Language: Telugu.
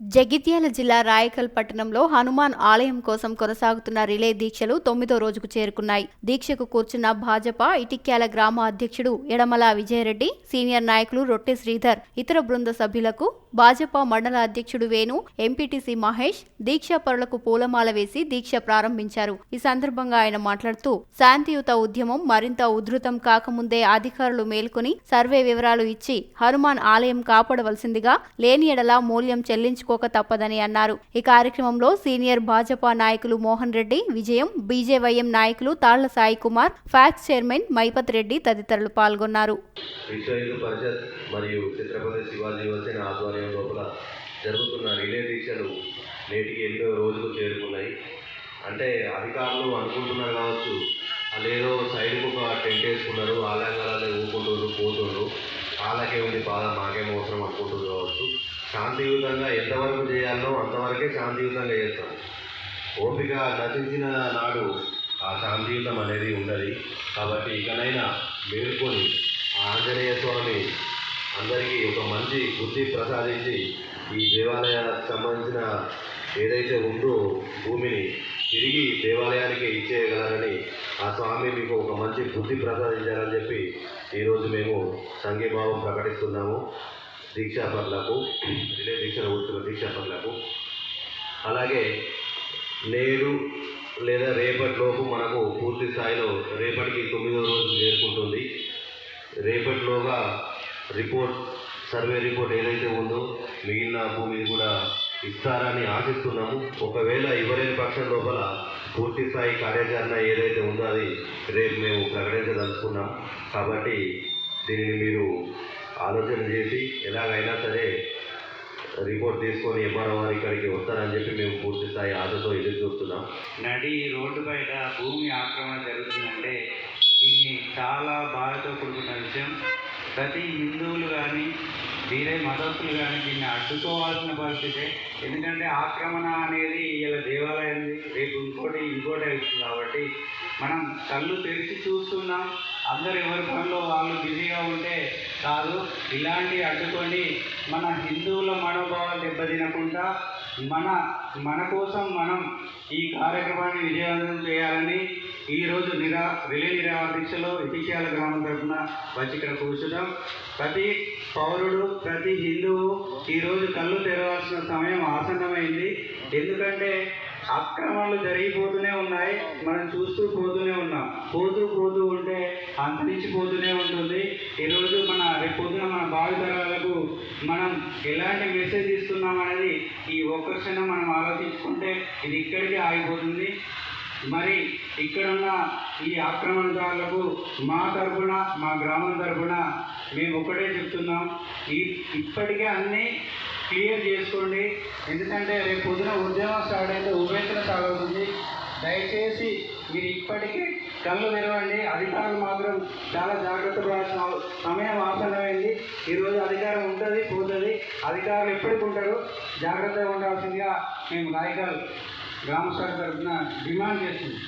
జగిత్యాల జిల్లా రాయకల్ పట్టణంలో హనుమాన్ ఆలయం కోసం కొనసాగుతున్న రిలే దీక్షలు తొమ్మిదో రోజుకు చేరుకున్నాయి. దీక్షకు కూర్చున్న భాజపా ఇటిక్యాల గ్రామ అధ్యక్షుడు ఎడమల విజయరెడ్డి సీనియర్ నాయకులు రొట్టె శ్రీధర్ ఇతర బృంద సభ్యులకు భాజపా మండల అధ్యక్షుడు వేణు ఎంపీటీసీ మహేష్ దీక్షా పరులకు పూలమాల వేసి దీక్ష ప్రారంభించారు. ఈ సందర్భంగా ఆయన మాట్లాడుతూ శాంతియుత ఉద్యమం మరింత ఉధృతం కాకముందే అధికారులు మేల్కొని సర్వే వివరాలు ఇచ్చి హనుమాన్ ఆలయం కాపాడవలసిందిగా లేని ఎడల మూల్యం చెల్లించుకోక తప్పదని అన్నారు. ఈ కార్యక్రమంలో సీనియర్ భాజపా నాయకులు మోహన్ రెడ్డి విజయం బీజేవైఎం నాయకులు తాళ్ళ సాయి కుమార్ ఫ్యాక్స్ చైర్మన్ మైపత్ రెడ్డి తదితరులు పాల్గొన్నారు. మరియు ఛత్రపతి శివాజీ యువసేన ఆధ్వర్యం లోపల జరుగుతున్న రిలే దీక్షలు నేటికి ఎనిమిదో రోజుకు చేరుకున్నాయి. అంటే అధికారులు అనుకుంటున్నారు కావచ్చు అదేదో సైడ్కు ఒక టెంట్ వేసుకున్నారు ఆలయంగాలే ఊపుకుంటున్నారు పోతుండ్రు వాళ్ళకేముంది బాధ మాకేం అవసరం అనుకుంటున్నారు కావచ్చు. శాంతియుతంగా ఎంతవరకు చేయాలో అంతవరకే శాంతియుతంగా చేస్తాం ఓపిక నటించిన నాడు ఆ శాంతియుతం అనేది ఉండదు. కాబట్టి ఇకనైనా మేల్కొని ఆ ఆంజనేయ స్వామి అందరికీ ఒక మంచి బుద్ధి ప్రసాదించి ఈ దేవాలయానికి సంబంధించిన ఏదైతే ఉందో భూమిని తిరిగి దేవాలయానికి ఇచ్చేయగలరని ఆ స్వామి మీకు ఒక మంచి బుద్ధి ప్రసాదించాలని చెప్పి ఈరోజు మేము సంఘీభావం ప్రకటిస్తున్నాము. దీక్షాపరులకు రిలే దీక్షలు కూర్చున్న దీక్షాపరులకు. అలాగే నేడు లేదా రేపటిలోపు మనకు పూర్తి స్థాయిలో రేపటికి తొమ్మిదో రోజు చేరుకుంటుంది రేపటిలోగా రిపోర్ట్ సర్వే రిపోర్ట్ ఏదైతే ఉందో మిగిలిన భూమిని కూడా ఇస్తారని ఆశిస్తున్నాము. ఒకవేళ ఇవ్వలేని పక్షం లోపల పూర్తి స్థాయి కార్యాచరణ ఏదైతే ఉందో అది రేపు మేము ప్రకటించదలుచుకున్నాం. కాబట్టి దీనిని మీరు ఆలోచన చేసి ఎలాగైనా సరే రిపోర్ట్ తీసుకొని ఎంఆర్ఓ ఇక్కడికి వస్తారని చెప్పి మేము పూర్తి స్థాయి ఆశతో ఎదురు చూస్తున్నాం. నడి రోడ్డు బయట భూమి ఆక్రమణ జరుగుతుందంటే దీన్ని చాలా బాధతో కూడుకున్న విషయం. ప్రతి హిందువులు కానీ వేరే మతస్థులు కానీ దీన్ని అడ్డుకోవాల్సిన పరిస్థితే ఎందుకంటే ఆక్రమణ అనేది ఇలా దేవాలయం రేపు ఇంకోటి ఇంకోటి అవుతుంది కాబట్టి మనం కళ్ళు తెరిచి చూస్తున్నాం. అందరు ఎవరి పనిలో వాళ్ళు బిజీగా ఉంటే కాదు. ఇలాంటి అడ్డుకొని మన హిందువుల మనోభావాలు దెబ్బతినకుండా మన మన కోసం మనం ఈ కార్యక్రమాన్ని విజయవంతం చేయాలని ఈరోజు నిరా రిలే నిరా దీక్షలో ఇటిక్యాల గ్రామం తరఫున వచ్చి ఇక్కడ కూర్చున్నాం. ప్రతి పౌరుడు ప్రతి హిందువు ఈరోజు కళ్ళు తెరవాల్సిన సమయం ఆసన్నమైంది. ఎందుకంటే అక్రమాలు జరిగిపోతూనే ఉన్నాయి. మనం చూస్తూ పోతూనే ఉన్నాం. పోతూ పోతూ ఉంటే అంతరించిపోతూనే ఉంటుంది. ఈరోజు మన రేపు మన భావితరాలకు మనం ఎలాంటి మెసేజ్ ఇస్తున్నాం అనేది ఈ ఒక్క క్షణం మనం ఆలోచించుకుంటే ఇది ఇక్కడికి ఆగిపోతుంది. మరి ఇక్కడున్న ఈ ఆక్రమణదారులకు మా తరపున మా గ్రామం తరఫున మేము ఒకటే చెప్తున్నాం. ఈ ఇప్పటికే అన్నీ క్లియర్ చేసుకోండి. ఎందుకంటే రేపు పొద్దున ఉద్యమం స్టార్ట్ అయితే ఉభేతన అవుతుంది. దయచేసి మీరు ఇప్పటికీ కళ్ళు తెరవండి. అధికారులు మాత్రం చాలా జాగ్రత్త పడాల్సిన సమయం ఆసన్నమైంది. ఈరోజు అధికారం ఉంటుంది పోతుంది. అధికారులు ఎప్పటికి ఉంటారు. జాగ్రత్తగా ఉండాల్సిందిగా మేము నాయకులు గ్రామ శాఖ తరఫున డిమాండ్ చేస్తుంది